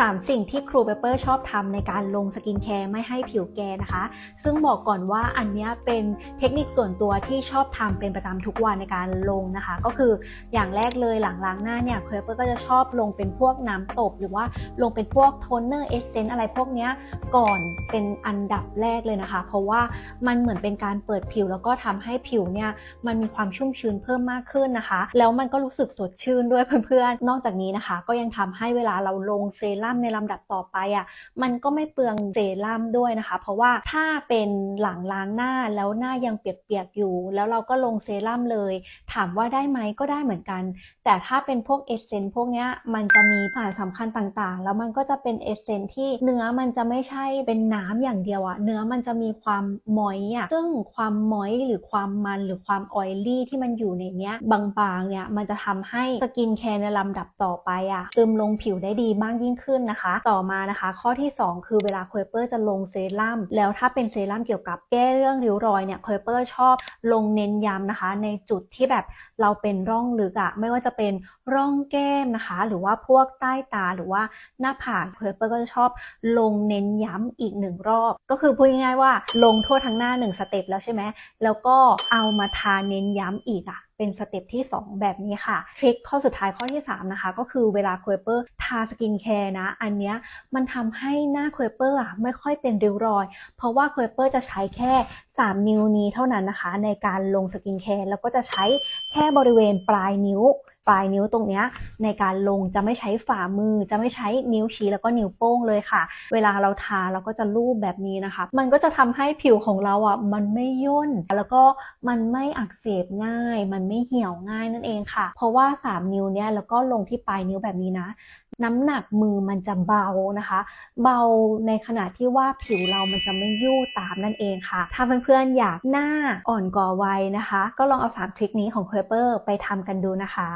3 สิ่งที่ครูเปเปอร์ชอบทำในการลงสกินแคร์ไม่ให้ผิวแกนะคะ ซึ่งบอกก่อนว่าอันนี้เป็นเทคนิคส่วนตัวที่ชอบทำเป็นประจำทุกวันในการลงนะคะ ก็คืออย่างแรกเลยหลังล้างหน้าเนี่ยครูเปเปอร์ก็จะชอบลงเป็นพวกน้ำตบ หรือว่าลงเป็นพวกโทนเนอร์เอเซนต์อะไรพวกนี้ก่อนเป็นอันดับแรกเลยนะคะ เพราะว่ามันเหมือนเป็นการเปิดผิวแล้วก็ทำให้ผิวเนี่ยมันมีความชุ่มชื้นเพิ่มมากขึ้นนะคะ แล้วมันก็รู้สึกสดชื่นด้วยเพื่อนๆนอกจากนี้นะคะ ก็ยังทำให้เวลาเราลงเซรั่มในลำดับต่อไปอะมันก็ไม่เปลืองเซรั่มด้วยนะคะ เพราะว่าถ้าเป็นหลังล้างหน้าแล้วหน้ายังเปียกๆอยู่ แล้วเราก็ลงเซรั่มเลย ถามว่าได้ไหมก็ได้เหมือนกัน แต่ถ้าเป็นพวกเอเซนต์พวกเนี้ยมันจะมีสารสำคัญต่างๆ แล้วมันก็จะเป็นเอเซนต์ที่เนื้อมันจะไม่ใช่เป็นน้ำอย่างเดียวอะเนื้อมันจะมีความมอยอะซึ่งความมอยหรือความมันหรือความออยลี่ที่มันอยู่ในเนี้ยบางๆเนี่ยมันจะทำให้สกินแคร์ในลำดับต่อไปอะซึมลงผิวได้ดีมากยิ่งขึ้นนะคะ ต่อมานะคะ ข้อที่ 2 คือเวลาค u เปอร์จะลงเซรั่มแล้วถ้าเป็นเซรั่มเกี่ยวกับแก้เรื่องริ้วรอยเนี่ยค u เปอร์ชอบลงเน้นย้ำนะคะ ในจุดที่แบบเราเป็นร่องลึกอะไม่ว่าจะเป็นร่องแก้มนะคะ หรือว่าพวกใต้ตาหรือว่าหน้าผากค u เปอร์ก็จะชอบลงเน้นย้ำอีกหนึ่งรอบ ก็คือพูดง่ายๆว่าลงทั่วทั้งหน้าหนึ่งสเต็ปแล้วใช่ไหมแล้วก็เอามาทาเน้นย้ำอีกอะ เป็นสเต็ปที่ 2 แบบนี้ค่ะทริคข้อสุดท้ายข้อที่ 3 นะคะ ก็คือเวลาค u เปอร์ทาสกินแคร์นะ อันเนี้ยมันทำให้หน้าค u เปอร์อะไม่ค่อยเป็นริ้วรอย เพราะว่าค u เปอร์จะใช้แค่ 3 นิ้วนี้เท่านั้นนะคะ ในการลงสกินแคร์แล้วก็จะใช้แค่บริเวณปลายนิ้วปลายนิ้วตรงนี้ในการลงจะไม่ใช้ฝ่ามือ จะไม่ใช้นิ้วชี้แล้วก็นิ้วโป้งเลยค่ะ เวลาเราทาเราก็จะลูบแบบนี้นะคะ มันก็จะทำให้ผิวของเราอะมันไม่ย่น แล้วก็มันไม่อักเสบง่าย มันไม่เหี่ยวง่ายนั่นเองค่ะ เพราะว่า 3 นิ้วเนี้ยแล้วก็ลงที่ปลายนิ้วแบบนี้นะน้ำหนักมือมันจะเบานะคะ เบาในขณะที่ว่าผิวเรามันจะไม่ยู่ตามนั่นเองค่ะ ถ้าเพื่อนๆอยากหน้าอ่อนกว่าวัยนะคะ ก็ลองเอา 3 ทริคนี้ของเคเปอร์ไปทำกันดูนะคะ